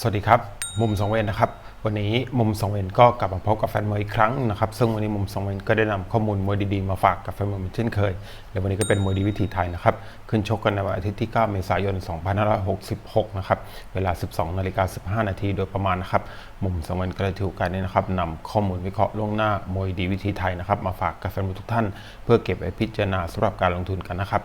สวัสดีครับ มุมสองเวนนะครับ วันนี้มุมสองเวนก็กลับมาพบกับแฟนมวยอีกครั้งนะครับ ซึ่งวันนี้มุมสองเวนก็ได้นำข้อมูลมวยดีๆมาฝากกับแฟนมวยเหมือนเช่นเคยและวันนี้ก็เป็นมวยดีวิถีไทยนะครับ ขึ้นชกกันในวันอาทิตย์ที่ 9 เมษายน 2566 นะครับ เวลา 12 นาฬิกา 15 นาทีโดยประมาณนะครับ มุมสองเวนก็เลยถือโอกาสนี้นะครับนำข้อมูลวิเคราะห์ล่วงหน้ามวยดีวิถีไทยนะครับมาฝากกับแฟนมวยทุกท่าน เพื่อเก็บไว้พิจารณาสำหรับการลงทุนกันนะครับ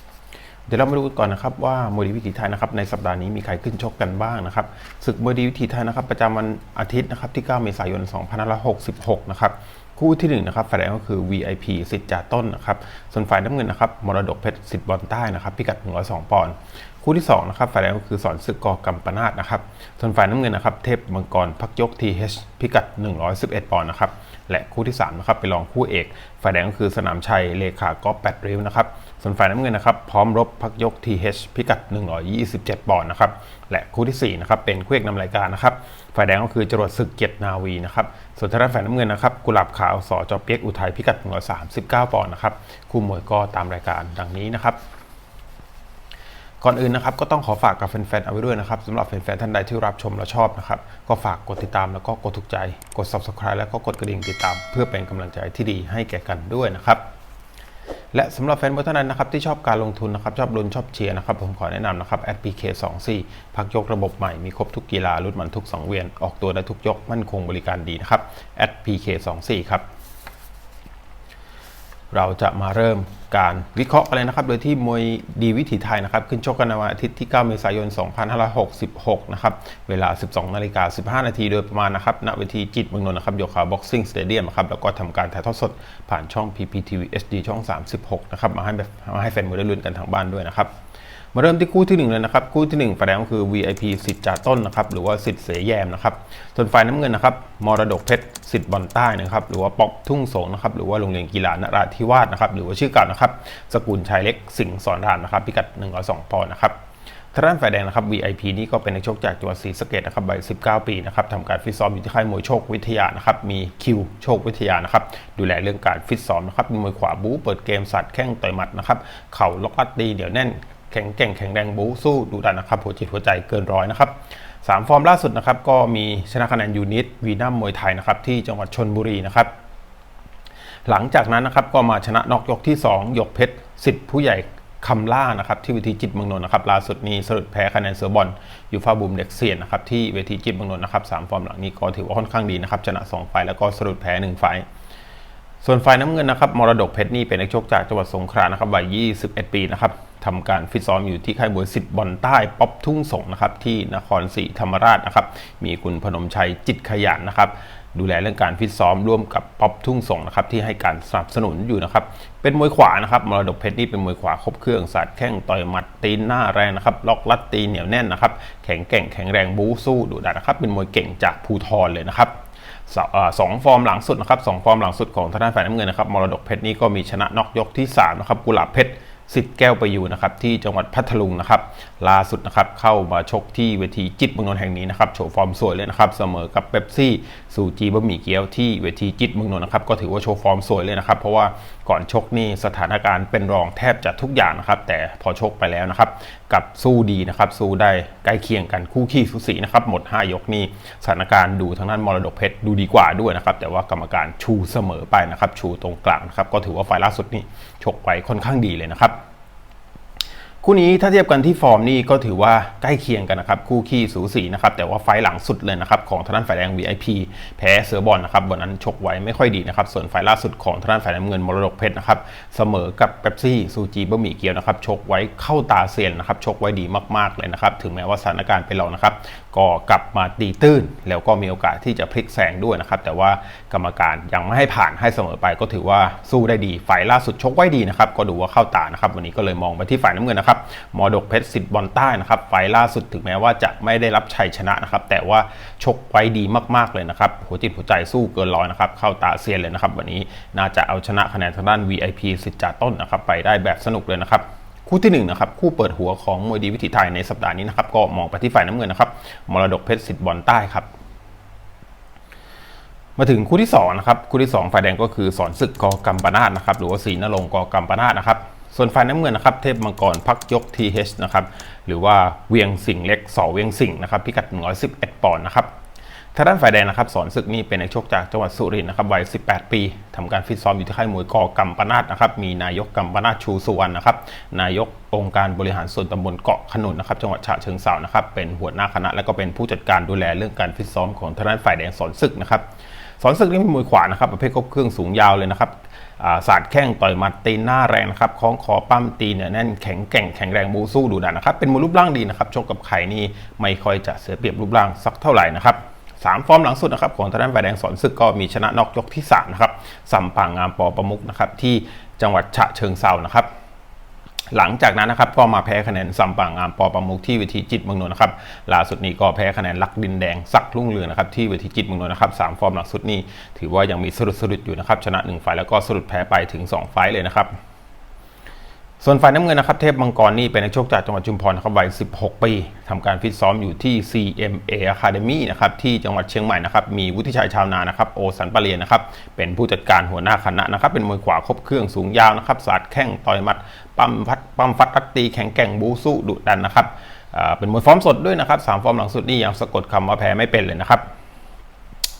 เดี๋ยวเรามาดูกันก่อนนะครับว่ามวยดีวิถีไทยนะครับในสัปดาห์นี้มีใครขึ้นชกกันบ้างนะครับศึกมวยดีวิถีไทยนะครับประจำวันอาทิตย์นะครับที่ 9 เมษายน 2566 นะครับคู่ที่1นะครับฝ่ายแดงก็คือ VIP สิทธิ์จ่าต้นนะครับส่วนฝ่ายน้ำเงินนะครับมรดกเพชรสิทธิ์บอลใต้นะครับพิกัด 102 ปอนด์คู่ที่2นะครับฝ่ายแดงก็คือสอนศึกกอกัมปนาตนะครับส่วนฝ่ายน้ำเงินนะครับเทพมังกรพักยก TH พิกัด 111 ปอนด์นะครับและคู่ที่3นะครับไปรองคู่เอก ฝ่ายแดงก็คือสนามชัยเลขากอล์ฟ8ริ้วนะครับ ส่วนฝ่ายน้ำเงินนะครับพร้อมรบพักยก TH พิกัด 127 ปอนด์นะครับและคู่ที่4นะครับเป็นคู่เอกนำรายการนะครับฝ่ายแดงก็คือจรวดศึกเกียรตินาวีนะครับส่วนทางด้านฝ่ายน้ำเงินนะครับกุหลาบขาวสอจอเปียกอุทัยพิกัด 139 ปอนด์นะครับคู่มวยก็ตามรายการดังนี้นะครับก่อนอื่นนะครับก็ต้องขอฝากกับแฟนๆเอาไว้ด้วยนะครับสำหรับแฟนๆท่านใดที่รับชมและชอบนะครับก็ฝากกดติดตามแล้วก็กดถูกใจ กด subscribe แล้วก็กดกระดิ่งติดตาม เพื่อเป็นกำลังใจที่ดีให้แก่กันด้วยนะครับ และสำหรับแฟนบอลท่านนั้นนะครับที่ชอบการลงทุนนะครับชอบลุ้นชอบเชียร์นะครับผมขอแนะนำนะครับ @pk24 พักยกระบบใหม่มีครบทุกกีฬาลุ้นมันทุกสังเวียน ออกตัวได้ทุกยกมั่นคงบริการดีนะครับ @pk24 ครับ เราจะมาเริ่มการวิเคราะห์กันเลยนะครับ โดยที่มวยดีวิถีไทยนะครับ ขึ้นชกกันในวันอาทิตย์ที่ 9 เมษายน 2566 นะครับ เวลา 12 นาฬิกา 15 นาทีโดยประมาณนะครับ ณ เวทีจิตเมืองนนท์นะครับโยคะบ็อกซิ่งสเตเดียมครับ แล้วก็ทำการถ่ายทอดสดผ่านช่อง PPTV HD ช่อง 36 นะครับ มาให้มาให้แฟนมวยได้ลุ้นกันทางบ้านด้วยนะครับ มาเริ่มที่คู่ที่1เลยนะครับคู่ที่ 1 ฝ่ายแดงก็คือ VIP สิทธิ์จ่าต้นนะครับหรือว่าสิทธิ์เสยแยมนะครับส่วนฝ่ายน้ำเงินนะครับมรดกเพชรสิทธิ์บอลใต้นะครับหรือว่าป๊อกทุ่งสงนะครับหรือว่าโรงเรียนกีฬานราธิวาสนะครับหรือว่าชื่อเก่านะครับสกุลชัยเล็กสิงห์สอนรามนะครับพิกัด102ปอนด์นะครับทางด้านฝ่ายแดงนะครับ VIP นี่ก็เป็นนักชกจากจังหวัดศรีสะเกษนะครับวัย19 ปีนะครับทำการฟิตซ้อมอยู่ที่ค่ายมวยโชควิทยานะครับ มีคิวโชควิทยานะครับ ดูแลเรื่องการฟิตซ้อมนะครับ มีมวยขวาบู๊เปิดเกมสัตว์แข้งต่อยหมัดนะครับ เข่าล็อกลัดตีเดี๋ยวแน่น แข็งแกร่งแข็งแรงบู๊สู้ดูดันนะครับหัวจิตหัวใจเกินร้อยนะครับสามฟอร์มล่าสุดนะครับก็มีชนะคะแนนยูนิตวีนัมมวยไทยนะครับที่จังหวัดชนบุรีนะครับหลังจากนั้นนะครับก็มาชนะนอกยกที่ 2 ยกเพชรสิทธิ์ผู้ใหญ่คำล่านะครับที่เวทีจิตเมืองนนท์นะครับล่าสุดนี้สรุปแพ้คะแนนเสือบอลยูฟาบูมเด็กเซียนนะครับที่เวทีจิตเมืองนนท์นะครับสามฟอร์มหลังนี้ก็ถือว่าค่อนข้างดีนะครับชนะ2ไฟแล้วก็สรุปแพ้1ไฟล์ ส่วนฝ่ายน้ำเงินนะครับมรดกเพชรนี่เป็นนักชกจากจังหวัดสงขลานะครับวัย 21 ปีนะครับทำการฟิตซ้อมอยู่ที่ค่ายมวยสิทธิ์บอลใต้ป๊อปทุ่งสงนะครับที่นครศรีธรรมราชนะครับมีคุณพนมชัยจิตขยันนะครับดูแลเรื่องการฟิตซ้อมร่วมกับป๊อปทุ่งสงนะครับที่ให้การสนับสนุนอยู่นะครับเป็นมวยขวานะครับมรดกเพชรนี่เป็นมวยขวาครบเครื่องสัตว์แข้งต่อยหมัดตีนหน้าแรงนะครับล็อกลัดตีเหนียวแน่นนะครับแข็งแกร่งแข็งแรงบู๊สู้ดุดันนะครับเป็นมวยเก่งจากภูทรเลยนะครับ สองฟอร์มหลังสุดนะครับสองฟอร์มหลังสุดของทางด้านฝ่ายน้ำเงินนะครับมรดกเพชรนี่ก็มีชนะน็อกยกที่3นะครับกุหลาบเพชรสิทธิ์แก้วประยูนะครับที่จังหวัดพัทลุงนะครับ ล่าสุดนะครับเข้ามาชกที่เวทีจิตเมืองนนท์แห่งนี้นะครับโชว์ฟอร์มสวยเลยนะครับเสมอกับเป๊ปซี่ซูจีบะหมี่เกี๊ยวที่เวทีจิตเมืองนนท์นะครับก็ถือว่าโชว์ฟอร์มสวยเลยนะครับเพราะว่าก่อนชกนี่สถานการณ์เป็นรองแทบจะทุกอย่างนะครับแต่พอชกไปแล้วนะครับกับสู้ดีนะครับสู้ได้ใกล้เคียงกันคู่ขี้สุสีนะครับหมด 5 ยกนี่สถานการณ์ดูทางด้านมรดกเพชรดูดีกว่าด้วยนะครับแต่ว่ากรรมการชูเสมอไปนะครับชูตรงกลางนะครับก็ถือว่าไฟล์ล่าสุดนี่ชกไปค่อนข้างดีเลยนะครับ คู่นี้ถ้าเทียบกันที่ฟอร์มนี่ก็ถือว่าใกล้เคียงกันนะครับ คู่ขี้สูสีนะครับแต่ว่าไฟหลังสุดเลยนะครับของทางด้านฝ่ายแดง VIP แพ้เสือบอลนะครับวันนั้นชกไว้ไม่ค่อยดีนะครับส่วนไฟล์ล่าสุดของทางด้านฝ่ายน้ำเงินมรดกเพชรนะครับเสมอกับเป๊ปซี่ซูจีบะหมี่เกี๊ยวนะครับชกไว้เข้าตาเซียนนะครับชกไว้ดีมากๆเลยนะครับถึงแม้ว่าสถานการณ์เป็นเรานะครับก็กลับมาตีตื้น แล้วก็มีโอกาสที่จะพลิกแซงด้วยนะครับแต่ว่ากรรมการยังไม่ให้ผ่านให้เสมอไป ก็ถือว่าสู้ได้ดีฝ่ายล่าสุดชกไว้ดีนะครับก็ดูว่าเข้าตานะครับวันนี้ก็เลยมองไปที่ฝ่ายน้ำเงินนะครับนะครับมอดกเพชรสิทธิ์บอลใต้นะครับไฟล่าสุดถึงแม้ว่าจะไม่ได้รับชัยชนะนะครับแต่ว่าชกไว้ดีมากๆเลยนะครับหัวจิตหัวใจสู้เกินร้อยนะครับเข้าตาเซียนเลยนะครับวันนี้น่าจะเอาชนะคะแนนทางด้าน VIP สิทธิ์จ่าต้นนะครับไปได้แบบสนุกเลยนะครับคู่ที่1นนะครับคู่เปิดหัวของมวยดีวิถีไทยในสัปดาห์นี้นะครับก็มองไปที่ฝ่ายน้ำเงินนะครับมรดกเพชรสิทธิ์บอลใต้ครับมาถึงคู่ที่2นะครับคู่ที่ 2 ฝ่ายแดงก็คือสอนศึกกอกัมปนาตนะครับหรือว่าศรีนรงกอกัมปนาตนะครับ ส่วนฝ่ายน้ำเงินนะครับเทพมังกรพักยก TH นะครับหรือว่าเวียงสิงเล็กสอเวียงสิงนะครับพิกัด 111 ปอนด์นะครับทางด้านฝ่ายแดงนะครับสอนศึกนี่เป็นนักชกจากจังหวัดสุรินทร์นะครับวัย 18 ปีทำการฟิตซ้อมอยู่ที่ค่ายมวยกอกัมปนาตนะครับมีนายกกัมปนาตชูสุวรรณนะครับนายกองค์การบริหารส่วนตำบลเกาะขนุนนะครับจังหวัดฉะเชิงเทรานะครับเป็นหัวหน้าคณะและก็เป็นผู้จัดการดูแลเรื่องการฟิตซ้อมของทางด้านฝ่ายแดงสอนศึกนะครับสอนศึกนี่เป็นมวยขวานะครับประเภทครบเครื่องสูงยาวเลยนะครับ ศาสตร์แข้งต่อยหมัดตีนหน้าแรงนะครับคล้องคอปั้มตีเนี่ยแน่นแข็งแกร่งแข็งแรงบูสู้ดูดันนะครับเป็นมวยรูปร่างดีนะครับชกกับไข่นี่ไม่ค่อยจะเสียเปรียบรูปร่างสักเท่าไหร่นะครับสามฟอร์มหลังสุดนะครับของทางด้านฝ่ายแดงสอนศึกก็มีชนะนอกยกที่3นะครับสัมปางงามปอประมุกนะครับที่จังหวัดฉะเชิงเซานะครับ หลังจากนั้นนะครับก็มาแพ้คะแนนซัมปังงามปอประมุกที่เวทีจิตเมืองนนท์นะครับล่าสุดนี้ก็แพ้คะแนนลักดินแดงสักลุ่งเรืองนะครับที่เวทีจิตเมืองนนท์นะครับสามฟอร์มหลังสุดนี้ถือว่ายังมีสะดุดสะดุดอยู่นะครับชนะ1ไฟล์แล้วก็สะดุดแพ้ไปถึง 2 ไฟล์เลยนะครับ ส่วนฝ่ายน้ำเงินนะครับเทพมังกรนี่เป็นนักชกจากจังหวัดชุมพรนะครับวัย 16 ปีทำการฟิตซ้อมอยู่ที่ CMA Academy นะครับที่จังหวัดเชียงใหม่นะครับมีวุฒิชัยชาวนานะครับโอสันปะเรียนนะครับเป็นผู้จัดการหัวหน้าคณะนะครับเป็นมวยขวาครบเครื่องสูงยาวนะครับสาดแข้งต่อยมัดปั้มพัดปั้มฟัดรัดตีแข็งแกร่งบูสู้ดุดันนะครับเป็นมวยฟอร์มสดด้วยนะครับสามฟอร์มหลังสุดนี่ยังสะกดคำว่าแพ้ไม่เป็นเลยนะครับ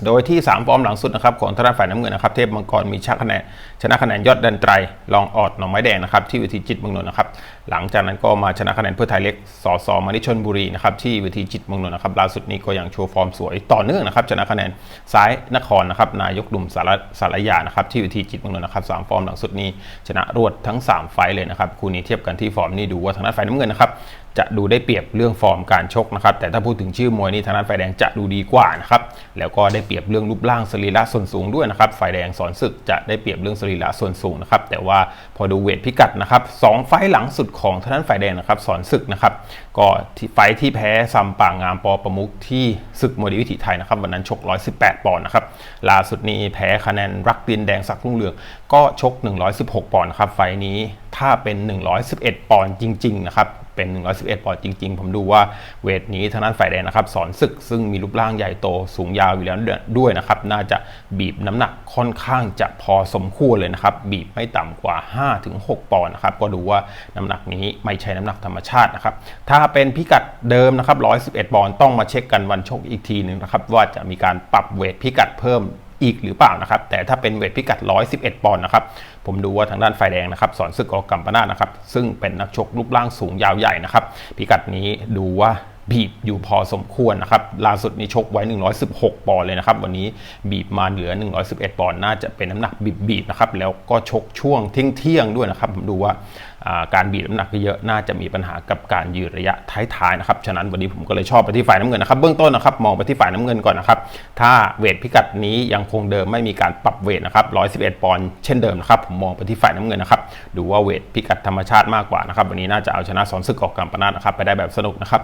โดยที่ 3 ฟอร์มหลังสุดนะครับของทางฝ่ายน้ำเงินนะครับเทพมังกรมีชนะคะแนนชนะคะแนนยอดดันไตรลองออดหน่อไม้แดงนะครับที่วิธีจิตเมืองนนท์นะครับหลังจากนั้นก็มาชนะคะแนนเพื่อไทยเล็กสอสอมานิชนบุรีนะครับที่เวทีจิตเมืองนนท์นะครับล่าสุดนี้ก็ยังโชว์ฟอร์มสวยต่อเนื่องนะครับชนะคะแนนซ้ายนครนะครับนายกดุมสารสารยานะครับที่เวทีจิตเมืองนนท์นะครับสามฟอร์มหลังสุดนี้ ชนะรวดทั้ง 3 ไฟเลยนะครับคู่นี้เทียบกันที่ฟอร์มนี่ดูว่าทางด้านฝ่ายน้ำเงินนะครับจะดูได้เปรียบเรื่องฟอร์มการชกนะครับแต่ถ้าพูดถึงชื่อมวยนี่ทางด้านฝ่ายแดงจะดูดีกว่านะครับแล้วก็ได้เปรียบเรื่องรูปร่างสรีระส่วนสูงด้วยนะครับฝ่ายแดงสอนศึกจะได้เปรียบเรื่องสรีระส่วนสูงนะครับแต่ว่าพอดูเวทพิกัดนะครับสองไฟหลังสุดของท่านฝ่ายแดงนะครับสอนศึกนะครับก็ไฟที่แพ้ซัมปางงามปอประมุกที่ศึกมวยดีวิถีไทยนะครับ วันนั้นชก 118 ปอนด์นะครับล่าสุดนี้แพ้คะแนนรักดินแดงสักรุ่งเรือง ก็ชก 116 ปอนด์นะครับ ไฟนี้ถ้าเป็น 111 ปอนด์จริงๆนะครับเป็น 111 ปอนด์จริง ๆ ผมดูว่าเวทนี้ทางด้านฝ่ายแดงนะครับ สอนศึกซึ่งมีรูปร่างใหญ่โตสูงยาวอยู่แล้วด้วยนะครับ น่าจะบีบน้ำหนักค่อนข้างจะพอสมควรเลยนะครับ บีบไม่ต่ำกว่า 5-6 ปอนด์นะครับ ก็ดูว่าน้ำหนักนี้ไม่ใช่น้ำหนักธรรมชาตินะครับ ถ้าเป็นพิกัดเดิมนะครับ 111ปอนด์ต้องมาเช็คกันวันชกอีกทีหนึ่งนะครับว่าจะมีการปรับเวทพิกัดเพิ่มอีกหรือเปล่านะครับ แต่ถ้าเป็นเวทพิกัด 111 ปอนด์นะครับ ผมดูว่าทางด้านฝ่ายแดงนะครับ สอนศึกอกัมปนาตนะครับ ซึ่งเป็นนักชกรูปร่างสูงยาวใหญ่นะครับ พิกัดนี้ดูว่าบีบอยู่พอสมควรนะครับ ล่าสุดนี้ชกไว้ 116 ปอนด์เลยนะครับ วันนี้บีบมาเหลือ 111 ปอนด์ น่าจะเป็นน้ำหนักบีบๆนะครับ แล้วก็ชกช่วงเที่ยงๆด้วยนะครับ ผมดูว่า การบีบน้ำหนักเยอะน่าจะมีปัญหากับการยืนระยะท้ายๆนะครับฉะนั้นวันนี้ผมก็เลยชอบไปที่ฝ่ายน้ำเงินนะครับเบื้องต้นนะครับมองไปที่ฝ่ายน้ำเงินก่อนนะครับถ้าเวทพิกัดนี้ยังคงเดิมไม่มีการปรับเวทนะครับ111 ปอนด์เช่นเดิมนะครับผมมองไปที่ฝ่ายน้ำเงินนะครับดูว่าเวทพิกัดธรรมชาติมากกว่านะครับวันนี้น่าจะเอาชนะสอนศึกออกกัมปนาตนะครับไปได้แบบสนุกนะครับ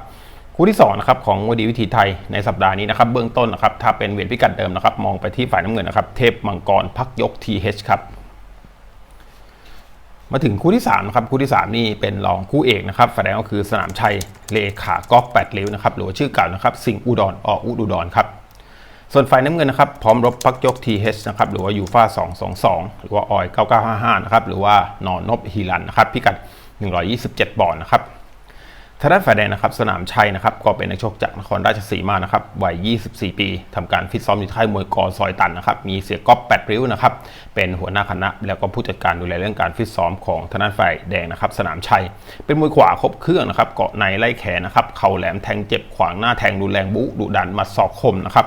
คู่ที่2นะครับของวดีวิถีไทยในสัปดาห์นี้นะครับเบื้องต้นนะครับถ้าเป็นเวทพิกัดเดิมนะครับมองไปที่ฝ่ายน้ำเงินนะครับเทพมังกรพักยก TH ครับ มาถึงคู่ที่3นะครับคู่ที่ 3 นี่เป็นรองคู่เอกนะครับแสดงก็คือสนามชัยเลขาก๊อกแปดริ้วนะครับหรือว่าชื่อเก่านะครับสิงห์อุดรออกอุดรครับส่วนฝ่ายน้ำเงินนะครับพร้อมรบพักยก TH นะครับหรือว่ายูฟ่า222 หรือว่าออย9955นะครับหรือว่านอนนบฮีรันนะครับพิกัด 127บอนนะครับ ทางด้านฝ่ายแดงนะครับสนามชัยนะครับก็เป็นนักชกจากนครราชสีมานะครับวัย 24 ปีทำการฟิตซ้อมอยู่ค่ายมวยกอซอยตันนะครับมีเสียก๊อปแปดริ้วนะครับเป็นหัวหน้าคณะ แล้วก็ผู้จัดการดูแลเรื่องการฟิตซ้อมของทางด้านฝ่ายแดงนะครับสนามชัย เป็นมวยขวาครบเครื่องนะครับเกาะในไล่แขนนะครับเข่าแหลมแทงเจ็บขวางหน้าแทงรุนแรงบุดุดันมาศอกคมนะครับ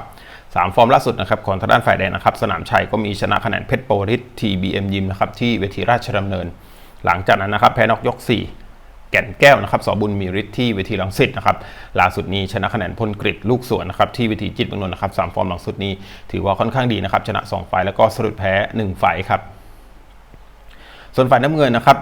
สามฟอร์มล่าสุดนะครับของทางด้านฝ่ายแดงนะครับสนามชัยก็มีชนะคะแนนเพชรโปริสทีบีเอ็มยิมนะครับที่เวทีราชดำเนิน หลังจากนั้นนะครับแพ้นอกยก4 แก่นแก้วนะครับสบุญมีฤทธิ์ที่เวทีลังสิตนะครับล่าสุดนี้ชนะคะแนนพลกริดลูกสวนนะครับที่เวทีจิตมงนนท์นะครับสามฟอร์มหลังสุดนี้ ถือว่าค่อนข้างดีนะครับชนะ 2 ไฟแล้วก็สรุดแพ้ 1 ไฟครับ ส่วนฝ่ายน้ำเงินนะครับ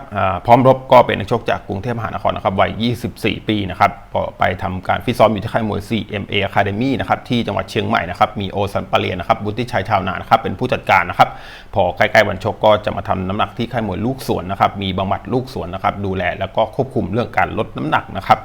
พร้อมรบก็เป็นนักชกจากกรุงเทพมหานครนะครับวัย 24 ปีนะครับก็ไปทำการฟิตซ้อมอยู่ที่ค่ายมวย CMA Academy นะครับที่จังหวัดเชียงใหม่นะครับมีโอสันปาเลียนะครับบุติชัยชาวนานะครับเป็นผู้จัดการนะครับพอใกล้ๆวันชกก็จะมาทำน้ำหนักที่ค่ายมวยลูกสวนนะครับมีบำบัดลูกสวนนะครับดูแลแล้วก็ควบคุมเรื่องการลดน้ำหนักนะครับ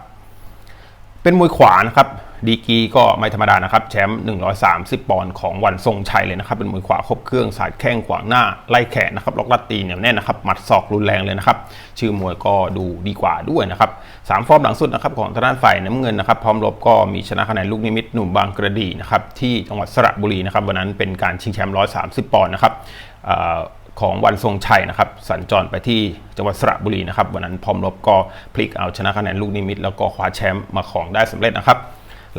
เป็นมวยขวานะครับดีกีก็ไม่ธรรมดานะครับ แชมป์ 130 ปอนด์ของวันทรงชัยเลยนะครับ เป็นมวยขวาครบเครื่องสายแข้งขวางหน้าไล่แขนนะครับล็อกลัดตีเหนียวแน่นนะครับ หมัดศอกรุนแรงเลยนะครับ ชื่อมวยก็ดูดีกว่าด้วยนะครับสามฟอร์มหลังสุดนะครับของทางด้านฝ่ายน้ำเงินนะครับ พร้อมรบก็มีชนะคะแนนลูกนิมิตหนุ่มบางกระดีนะครับที่จังหวัดสระบุรีนะครับวันนั้นเป็นการชิงแชมป์ 130 ปอนด์นะครับ ของวันทรงชัยนะครับสัญจรไปที่จังหวัดสระบุรีนะครับวันนั้นพร้อมรบก็พลิกเอาชนะคะแนนลูกนิมิต แล้วก็คว้าแชมป์มาของได้สำเร็จนะครับ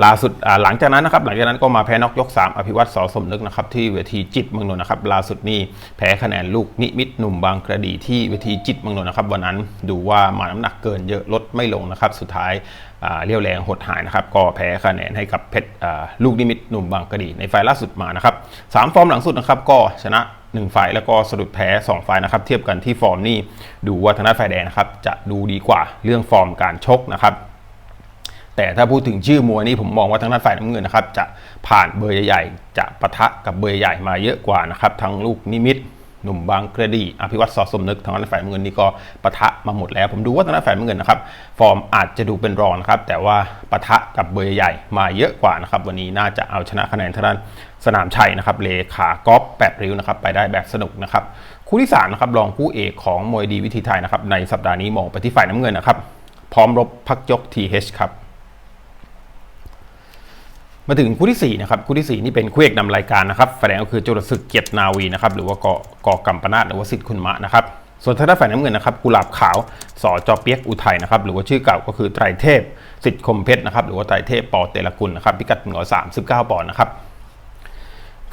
ล่าสุดหลังจากนั้นนะครับหลังจากนั้นก็มาแพ้นอกยก 3 อภิวัตสอสมนึกนะครับที่เวทีจิตเมืองนนท์นะครับล่าสุดนี่แพ้คะแนนลูกนิมิตหนุ่มบางกระดีที่เวทีจิตเมืองนนท์นะครับวันนั้นดูว่ามาน้ำหนักเกินเยอะลดไม่ลงนะครับสุดท้ายเรี่ยวแรงหดหายนะครับก็แพ้คะแนนให้กับเพชรลูกนิมิตหนุ่มบางกระดีในไฟล์ล่าสุดมานะครับสามฟอร์มหลังสุดนะครับก็ชนะ 1ไฟแล้วก็สะดุดแพ้ 2 ไฟนะครับ เทียบกันที่ฟอร์มนี่ดูว่าทางด้านฝ่ายแดงนะครับ จะดูดีกว่าเรื่องฟอร์มการชกนะครับแต่ถ้าพูดถึงชื่อมวยนี่ผมมองว่าทางด้านฝ่ายน้ำเงินนะครับ จะผ่านเบอร์ใหญ่ๆจะปะทะกับเบอร์ใหญ่มาเยอะกว่านะครับทั้งลูกนิมิต หนุ่มบางกระดีอภิวัตสอสมนึกทางด้านฝ่ายเงินนี่ก็ปะทะมาหมดแล้ว ผมดูว่าทางด้านฝ่ายเงินนะครับ ฟอร์มอาจจะดูเป็นรองนะครับ แต่ว่าปะทะกับเบอร์ใหญ่มาเยอะกว่านะครับ วันนี้น่าจะเอาชนะคะแนนทางด้านสนามชัยนะครับ เลขากอล์ฟแปดริ้วนะครับ ไปได้แบบสนุกนะครับ คู่ที่สามนะครับรองคู่เอกของมวยดีวิธีไทยนะครับ ในสัปดาห์นี้มองไปที่ฝ่ายน้ำเงินนะครับ พร้อมรบพักยก TH ครับ มาถึงคู่ที่ 4 นะครับ คู่ที่ 4 นี่เป็นคู่เอกนำรายการนะครับฝ่ายแดงก็คือจรดศึกเกียรตินาวีนะครับหรือว่าเกาะกกัมปนาตหรือว่าสิทธิ์คุณมะนะครับส่วนทางด้านฝ่ายน้ำเงินนะครับกุหลาบขาวสอจอเปียกอุทัยนะครับหรือว่าชื่อเก่าก็คือไตรเทพสิทธิ์คมเพชรนะครับหรือว่าไตรเทพปอเตลกุลนะครับพิกัด139ปอนด์นะครับ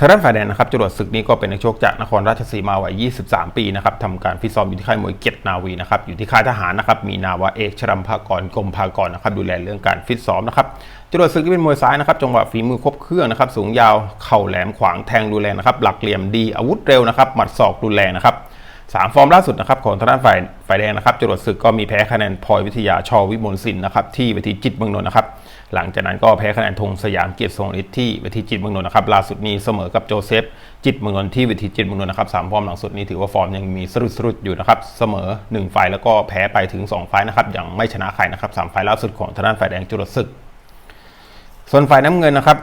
ทางด้านฝ่ายแดงนะครับจรวดศึกนี้ก็เป็นนักชกจากนครราชสีมาวัย 23 ปีนะครับทำการฟิตซ้อมอยู่ที่ค่ายมวยเกียรตินาวีนะครับอยู่ที่ค่ายทหารนะครับมีนาวาเอกชรัมภากรกรมภากรนะครับดูแลเรื่องการฟิตซ้อมนะครับจรวดศึกที่เป็นมวยซ้ายนะครับจังหวะฝีมือครบเครื่องนะครับสูงยาวเข่าแหลมขวางแทงดูแลนะครับหลักเหลี่ยมดีอาวุธเร็วนะครับหมัดศอกดูแลนะครับ สามฟอร์มล่าสุดนะครับของทางด้านฝ่ายฝ่ายแดงนะครับจรวดศึกก็มีแพ้คะแนนพลอยวิทยาชอวิมลสินนะครับที่เวทีจิตเมืองนนท์นะครับหลังจากนั้นก็แพ้คะแนนธงสยามเกียรติทรงฤทธิ์ที่เวทีจิตเมืองนนท์นะครับล่าสุดนี้เสมอกับโจเซฟจิตเมืองนนท์ที่เวทีจิตเมืองนนท์นะครับสามฟอร์มหลังสุดนี้ถือว่าฟอร์มยังมีสรุดสรุดอยู่นะครับเสมอ1ไฟแล้วก็แพ้ไปถึง2ไฟนะครับยังไม่ชนะใครนะครับสามไฟล์ล่าสุดของทางด้านฝ่ายแดงจุลศึก ส่วนฝ่ายน้ำเงินนะครับ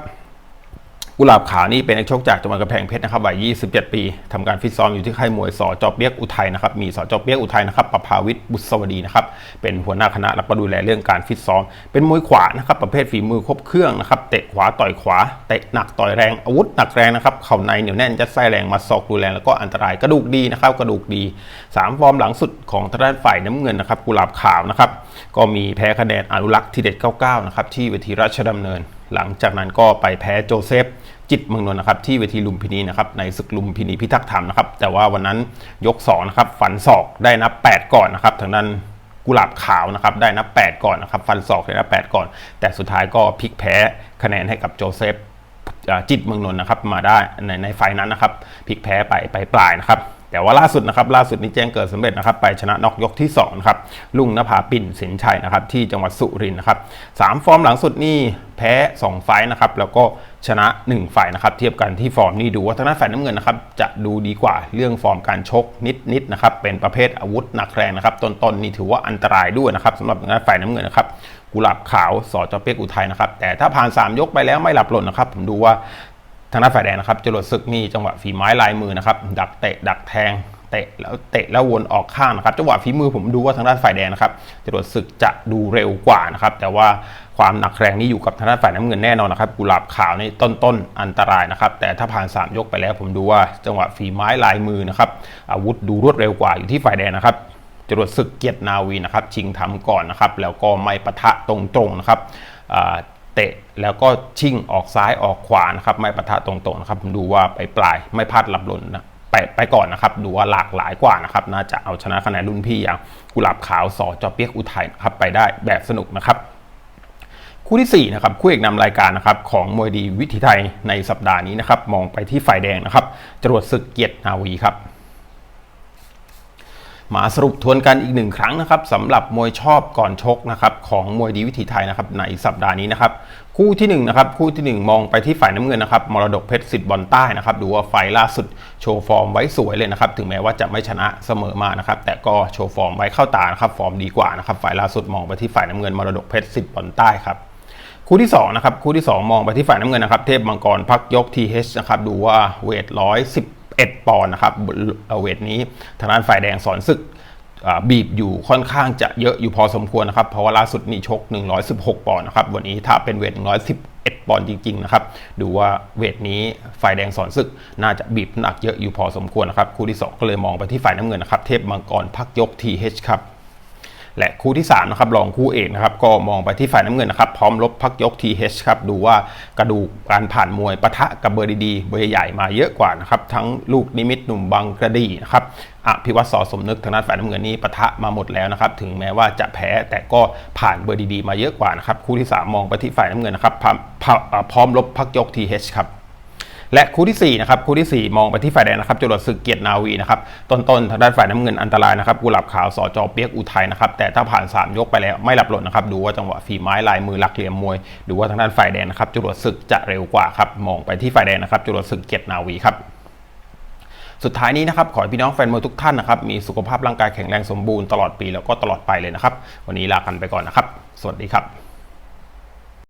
กุหลาบขาวนี่เป็นนักชกจากจังหวัดกำแพงเพชรนะครับวัย 27 ปีทำการฟิตซ้อมอยู่ที่ค่ายมวยสจอเปียกอุทัยนะครับ มีสจอเปียกอุทัยนะครับประภาวิทย์บุษวดีนะครับ เป็นหัวหน้าคณะแล้วก็ดูแลเรื่องการฟิตซ้อม เป็นมวยขวานะครับ ประเภทฝีมือครบเครื่องนะครับ เตะขวาต่อยขวา เตะหนักต่อยแรง อาวุธหนักแรงนะครับ เข่าในเหนียวแน่นยัดไส้แรงมาศอกดูแรงแล้วก็อันตราย กระดูกดีนะครับ กระดูกดีสามฟอร์มหลังสุดของทางด้านฝ่ายน้ำเงินนะครับ กุหลาบขาวนะครับ ก็มีแพ้คะแนนอนุรักษ์ที่เด็ด 99 นะครับ ที่เวทีราชดำเนิน หลังจากนั้นก็ไปแพ้โจเซฟ จิตเมืองนนท์นะครับที่เวทีลุมพินีนะครับในศึกลุมพินีพิทักษ์ธรรมนะครับแต่ว่าวันนั้นยก2นะครับฟันศอกได้นับ 8 ก่อนนะครับทางด้านกุหลาบขาวนะครับได้นับ 8 ก่อนนะครับฟันศอกได้นับ 8 ก่อน แต่สุดท้ายก็พลิกแพ้คะแนนให้กับโจเซฟจิตเมืองนนท์นะครับมาได้ในในไฟล์นั้นนะครับพลิกแพ้ไปไปปลายนะครับ แต่ว่าล่าสุดนะครับล่าสุดนี้แจ้งเกิดสำเร็จนะครับไปชนะน็อกยกที่2นะครับลุงนภาปิ่นสินชัยนะครับที่จังหวัดสุรินทร์นะครับสามฟอร์มหลังสุดนี่แพ้ 2 ไฟนะครับแล้วก็ชนะ 1 ฝ่ายนะครับเทียบกันที่ฟอร์มนี่ดูว่าทางด้านฝ่ายน้ำเงินนะครับจะดูดีกว่าเรื่องฟอร์มการชกนิดๆนะครับเป็นประเภทอาวุธหนักแรงนะครับต้นๆนี่ถือว่าอันตรายด้วยนะครับสำหรับทางด้านฝ่ายน้ำเงินนะครับกุหลาบขาวสอจอเปียกอุทัยนะครับแต่ถ้าผ่าน 3 ยกไปแล้วไม่หลับหล่นนะครับผมดูว่า ทางด้านฝ่ายแดงนะครับจรวดศึกนี่จังหวะฝีไม้ลายมือนะครับดักเตะดักแทงเตะแล้วเตะแล้ววนออกข้างนะครับจังหวะฝีมือผมดูว่าทางด้านฝ่ายแดงนะครับจรวดศึกจะดูเร็วกว่านะครับ แต่ว่าความหนักแรงนี่อยู่กับทางด้านฝ่ายน้ำเงินแน่นอนนะครับกุหลาบขาวนี่ต้นๆอันตรายนะครับ แต่ถ้าผ่าน 3 ยกไปแล้วผมดูว่าจังหวะฝีไม้ลายมือนะครับอาวุธดูรวดเร็วกว่าอยู่ที่ฝ่ายแดงนะครับจรวดศึกเกียรตินาวีนะครับชิงทำก่อนนะครับแล้วก็ไม่ปะทะตรงๆนะครับ เตะแล้วก็ชิ่งออกซ้ายออกขวานะครับไม่ปะทะตรงๆนะครับดูว่าไปปลายไม่พลาดลับหล่นนะไปไปก่อนนะครับดูว่าหลากหลายกว่านะครับน่าจะเอาชนะคะแนนรุ่นพี่อย่างกุหลาบขาวสอจอเปียกอุทัยนะครับไปได้แบบสนุกนะครับคู่ที่4นะครับคู่เอกนำรายการนะครับของมวยดีวิถีไทยในสัปดาห์นี้นะครับมองไปที่ฝ่ายแดงนะครับจรวดศึกเกียรตินาวีครับ มาสรุปทวนกันอีกหนึ่งครั้งนะครับสำหรับมวยชอบก่อนชกนะครับของมวยดีวิถีไทยนะครับในสัปดาห์นี้นะครับคู่ที่1นงนะครับคู่ที่ 1 มองไปที่ฝ่ายน้ำเงินนะครับมรดกเพชรสิทธิ์บอลใต้นะครับดูว่าไฟล์ล่าสุดโชว์ฟอร์มไว้สวยเลยนะครับถึงแม้ว่าจะไม่ชนะเสมอมานะครับแต่ก็โชว์ฟอร์มไว้เข้าตานะครับฟอร์มดีกว่านะครับฝ่ายล่าสุดมองไปที่ฝ่ายน้ำเงินมรดกเพชรสิทธิ์บอลใต้ครับคู่ที่2นะครับคู่ที่ 2 มองไปที่ฝ่ายน้ำเงินนะครับเทพมังกรพักยก TH นะครับดูว่าเวท 11 ปอนด์นะครับเวทนี้ทางด้านฝ่ายแดงสอนศึกบีบอยู่ค่อนข้างจะเยอะอยู่พอสมควรนะครับเพราะว่าล่าสุดนี่ชก 116 ปอนด์นะครับวันนี้ถ้าเป็นเวท 111 ปอนด์จริงๆนะครับดูว่าเวทนี้ฝ่ายแดงสอนศึก น่าจะบีบหนักเยอะอยู่พอสมควรนะครับคู่ที่ 2 ก็เลยมองไปที่ฝ่ายน้ำเงินนะครับเทพมังกรพักยก TH ครับ และคู่ที่3นะครับรองคู่เอกนะครับก็มองไปที่ฝ่ายน้ำเงินนะครับพร้อมลบพักยก TH ครับดูว่ากระดูกการผ่านมวยปะทะกับเบอร์ดีๆเบอร์ใหญ่มาเยอะกว่านะครับทั้งลูกนิมิตหนุ่มบางกระดีนะครับอภิวัตสอสมนึกทางด้านฝ่ายน้ำเงินนี้ปะทะมาหมดแล้วนะครับถึงแม้ว่าจะแพ้แต่ก็ผ่านเบอร์ดีๆมาเยอะกว่านะครับคู่ที่ 3 มองไปที่ฝ่ายน้ำเงินนะครับพร้อมพร้อมลบพักยก TH ครับ และคู่ที่4นะครับคู่ที่ 4 มองไปที่ฝ่ายแดงนะครับจรวดศึกเกียรตินาวีนะครับต้นๆทางด้านฝ่ายน้ำเงินอันตรายนะครับกุหลาบขาวสอจอเปียกอุทัยนะครับแต่ถ้าผ่าน 3 ยกไปแล้วไม่หลับหล่นนะครับดูว่าจังหวะฝีไม้ลายมือหลักเหลี่ยมมวยดูว่าทางด้านฝ่ายแดงนะครับจรวดศึกจะเร็วกว่าครับมองไปที่ฝ่ายแดงนะครับจรวดศึกเกียรตินาวีครับสุดท้ายนี้นะครับขอให้พี่น้องแฟนมวยทุกท่านนะครับมีสุขภาพร่างกายแข็งแรงสมบูรณ์ตลอดปีแล้วก็ตลอดไปเลยนะครับ วันนี้ลากันไปก่อนนะครับ สวัสดีครับ